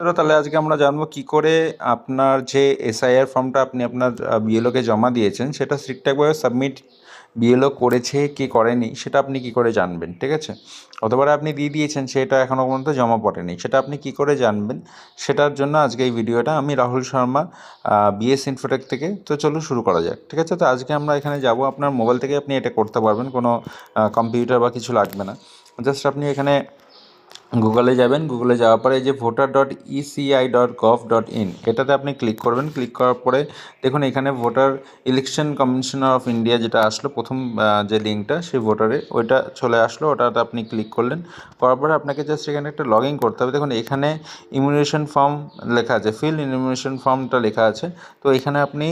তাহলে আজকে আমরা জানব কি করে আপনার যে এসআইআর ফর্মটা আপনি আপনার বিএলওকে জমা দিয়েছেন, সেটা ঠিকঠাকভাবে সাবমিট বিএলও করেছে কি করেনি, সেটা আপনি কি করে জানবেন, ঠিক আছে? অতবার আপনি দিয়ে দিয়েছেন, সেটা এখনও পর্যন্ত জমা পড়েনি, সেটা আপনি কি করে জানবেন, সেটার জন্য আজকে এই ভিডিওটা আমি রাহুল শর্মা বিএস ইনফোটেক থেকে, তো চলুন শুরু করা যাক, ঠিক আছে? তো আজকে আমরা এখানে যাব, আপনার মোবাইল থেকে আপনি এটা করতে পারবেন, কোনো কম্পিউটার বা কিছু লাগবে না। জাস্ট আপনি এখানে গুগলে যাবেন। গুগলে যাওয়ার পরে যে voter dot ECI dot gov dot in এটাতে আপনি ক্লিক করবেন। ক্লিক করার পরে দেখুন, এখানে voter election commissioner of India যেটা আসলো, প্রথম যে লিঙ্কটা, সেই ভোটারে ওইটা চলে আসলো। ওটাতে আপনি ক্লিক করলেন। করার পরে আপনাকে জাস্ট এখানে একটা লগ ইন করতে হবে। দেখুন, এখানে ইমিউনেশন ফর্ম লেখা আছে। ফিল ইমিউনেশন ফর্মটা লেখা আছে। তো এখানে আপনি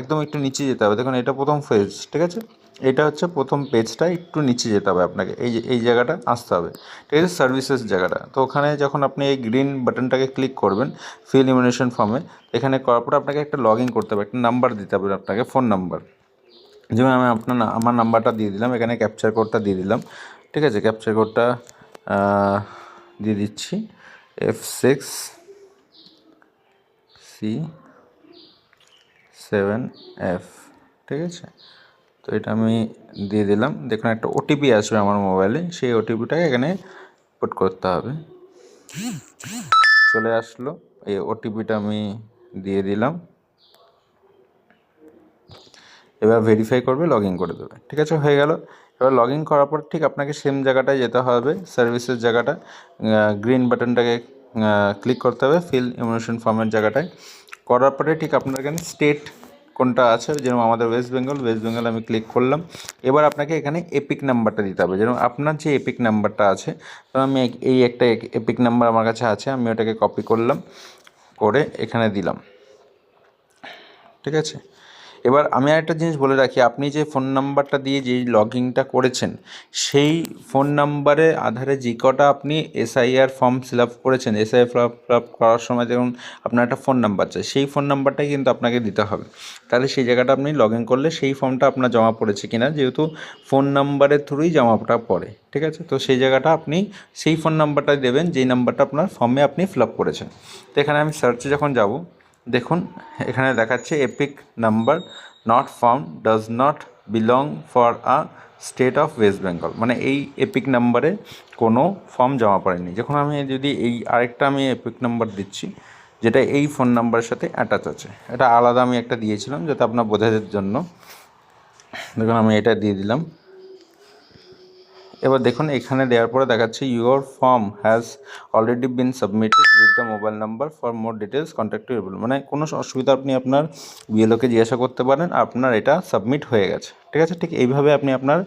একদম একটু নিচে যেতে হবে। দেখুন, এটা প্রথম ফেজ ঠিক আছে? এটা হচ্ছে প্রথম পেজটা একটু নিচে যেতে হবে আপনাকে। এই যে, এই জায়গাটা আসতে হবে। ঠিক আছে সার্ভিসেস জায়গাটা। তো ওখানে যখন আপনি এই গ্রিন বাটনটাকে ক্লিক করবেন ফিল ইমিউনেশন ফর্মে এখানে করার পর আপনাকে একটা লগ করতে হবে, একটা নাম্বার দিতে হবে আপনাকে ফোন নাম্বার যেমন আমি আপনার আমার নাম্বারটা দিয়ে দিলাম, এখানে ক্যাপচার কোডটা দিয়ে দিলাম। ঠিক আছে ক্যাপচার কোডটা দিয়ে দিচ্ছি F six C seven F ঠিক আছে? এটা আমি দিয়ে দিলাম। দেখুন, একটা ওটিপি আসবে আমার মোবাইলে সেই ওটিপিটাকে এখানে পুট করতে হবে। চলে আসলো। এই ওটিপিটা আমি দিয়ে দিলাম। এবার ভেরিফাই করবে লগ করে দেবে। ঠিক আছে, হয়ে গেল। এবার লগ করার পর ঠিক আপনাকে সেম জায়গাটায় যেতে হবে সার্ভিসের জায়গাটা। গ্রিন বাটনটাকে ক্লিক করতে হবে ফিল ইমিউনেশন ফর্মের জায়গাটায়। করার পরে ঠিক আপনার এখানে স্টেট কোনটা আছে? যেরকম আমাদের ওয়েস্ট বেঙ্গল ওয়েস্ট বেঙ্গল আমি ক্লিক করলাম। এবার আপনাকে এখানে এপিক নাম্বারটা দিতে হবে। যেরকম আপনার যে এপিক নাম্বারটা আছে, তো আমি এই একটা এপিক নাম্বার আমার কাছে আছে, আমি ওটাকে কপি করলাম, করে এখানে দিলাম। ঠিক আছে? এবার আমি আরেকটা জিনিস বলে রাখি, আপনি যে ফোন নাম্বারটা দিয়ে যেই লগ ইনটা করেছেন, সেই ফোন নাম্বারে আধারে যে কটা আপনি এসআইআর ফর্ম ফিল আপ করেছেন এসআই ফিল আপ করার সময় দেখুন আপনার একটা ফোন নাম্বার চাই, সেই ফোন নাম্বারটাই কিন্তু আপনাকে দিতে হবে। তাহলে সেই জায়গাটা আপনি লগ ইন করলে সেই ফর্মটা আপনার জমা পড়েছে কিনা, যেহেতু ফোন নাম্বারের থ্রুই জমাটা পড়ে, ঠিক আছে? তো সেই জায়গাটা আপনি সেই ফোন নাম্বারটাই দেবেন, যেই নাম্বারটা আপনার ফর্মে আপনি ফিল আপ করেছেন। তো এখানে আমি সার্চে যখন যাব দেখুন, এখানে দেখাচ্ছে EPIC number not found does not belong for a state of West Bengal মানে এই এপিক নাম্বারে কোনো ফর্ম জমা পড়েনি। যখন আমি যদি এই আরেকটা আমি এপিক নাম্বার দিচ্ছি, যেটা এই ফোন নাম্বারের সাথে অ্যাটাচ আছে। এটা আলাদা আমি একটা দিয়েছিলাম যাতে আপনার বোঝার জন্য। দেখুন, আমি এটা দিয়ে দিলাম। এবার দেখুন, এখানে দেওয়ার পরে দেখাচ্ছে your form has already been submitted with the mobile number for more details contact to মানে কোনো অসুবিধা আপনি আপনার বিএলওকে জিজ্ঞাসা করতে পারেন, আপনার এটা সাবমিট হয়ে গেছে। ঠিক আছে? ঠিক এইভাবে আপনি আপনার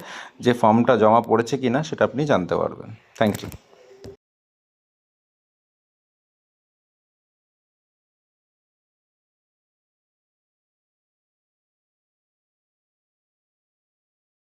যে ফর্মটা জমা পড়েছে কি না সেটা আপনি জানতে পারবেন। Thank you